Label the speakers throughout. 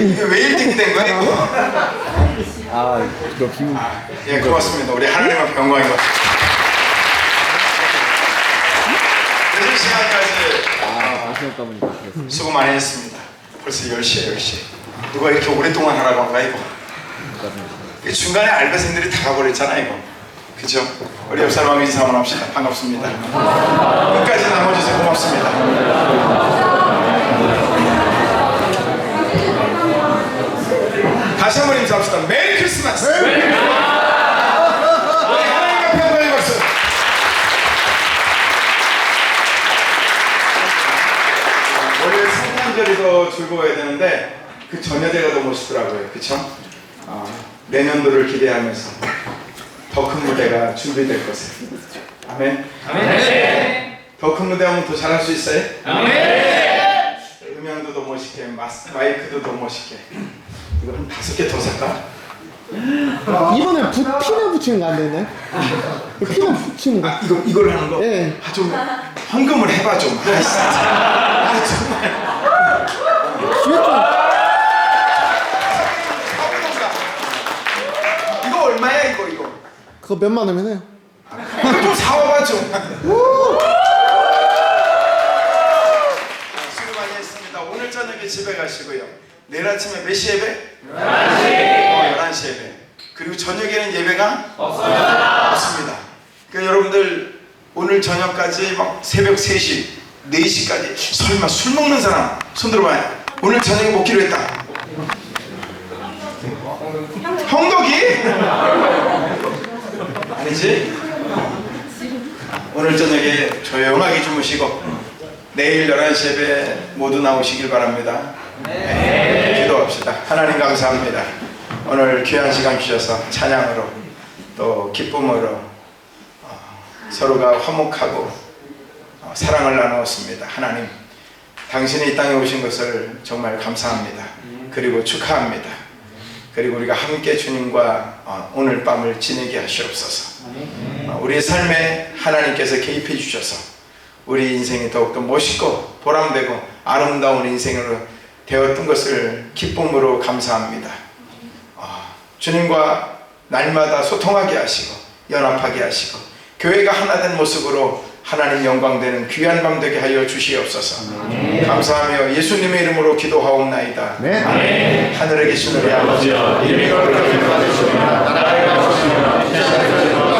Speaker 1: 왜 일등이 된 거야 이거? 아, 너 김. 아,
Speaker 2: 예, 고맙습니다. 우리 하나님 앞에 영광인 것 같습니다. 늦은 시간까지
Speaker 1: 아, 어,
Speaker 2: 수고 많이 했습니다. 벌써 10시에 10시. 누가 이렇게 오랫동안 하라고 한 거야 이거. 중간에 알바생들이 다 가버렸잖아 이거. 그죠? 우리 옆 사람 인사 한번 합시다. 반갑습니다. 끝까지 남아주셔서 고맙습니다. 다시 한번 인사합시다. 메리 크리스마스! 우리 하나님 앞에 한번 박수! 원래 성탄절이 더 즐거워야 되는데 그 전야제가 더 멋있더라고요. 그쵸? 아, 내년도를 기대하면서 더 큰 무대가 준비될 것을. 아멘. 더큰 무대 하면 더 잘할 수 있어요? 음향도 더 멋있게, 마스, 마이크도 더 멋있게. 이거 한 다섯 개 더 살까?
Speaker 3: 이번에 부, 피나 붙이는 거 안 되네. 피나 붙이는 거.
Speaker 2: 아, 이거, 이걸 하는 거?
Speaker 3: 예.
Speaker 2: 아, 좀 헌금을 해봐 좀. 아, 진짜. 아, 정말.
Speaker 3: 기회 좀.
Speaker 2: 이거 얼마야 이거 이거?
Speaker 3: 그거 몇만 원면 해요.
Speaker 2: 이거 좀 사와봐 좀. 수고 많이 했습니다. 오늘 저녁에 집에 가시고요. 내일 아침에 몇 시 예배? 11시. 어, 11시 예배. 그리고 저녁에는 예배가 없어요. 없습니다. 그러니까 여러분들 오늘 저녁까지 막 새벽 3시, 4시까지 설마 술 먹는 사람 손 들어봐요. 오늘 저녁에 먹기로 했다. 형덕이? 아니지? 오늘 저녁에 조용하게 주무시고 내일 11시 예배 모두 나오시길 바랍니다. 네, 기도합시다. 하나님 감사합니다. 오늘 귀한 시간 주셔서 찬양으로 또 기쁨으로 어, 서로가 화목하고 어, 사랑을 나누었습니다. 하나님, 당신이 이 땅에 오신 것을 정말 감사합니다. 그리고 축하합니다. 그리고 우리가 함께 주님과 어, 오늘 밤을 지내게 하시옵소서. 어, 우리의 삶에 하나님께서 개입해 주셔서 우리 인생이 더욱더 멋있고 보람되고 아름다운 인생으로 되었던 것을 기쁨으로 감사합니다. 어, 주님과 날마다 소통하게 하시고 연합하게 하시고 교회가 하나 된 모습으로 하나님 영광 되는 귀한 밤 되게 하여 주시옵소서. 감사하며 예수님의 이름으로 기도하옵나이다.
Speaker 3: 네.
Speaker 2: 하늘에 계신 우리 아버지 이름이 거룩하게 받으시오며 나라가 오시며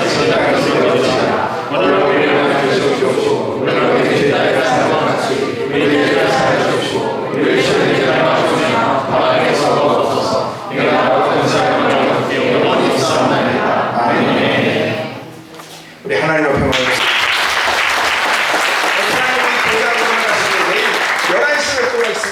Speaker 2: 뜻이 땅에서 이루어지라 오늘 우리를 주시옵시고 우리가 죄 따라 사는 같이 우리를 죄 사하시옵시고 우리를 시험에 들어가시며 바닥에서 없어서 내가 나와 감사하며 함께 영원히 있사옵나이다 아멘 우리 하나님 앞에 모였습니다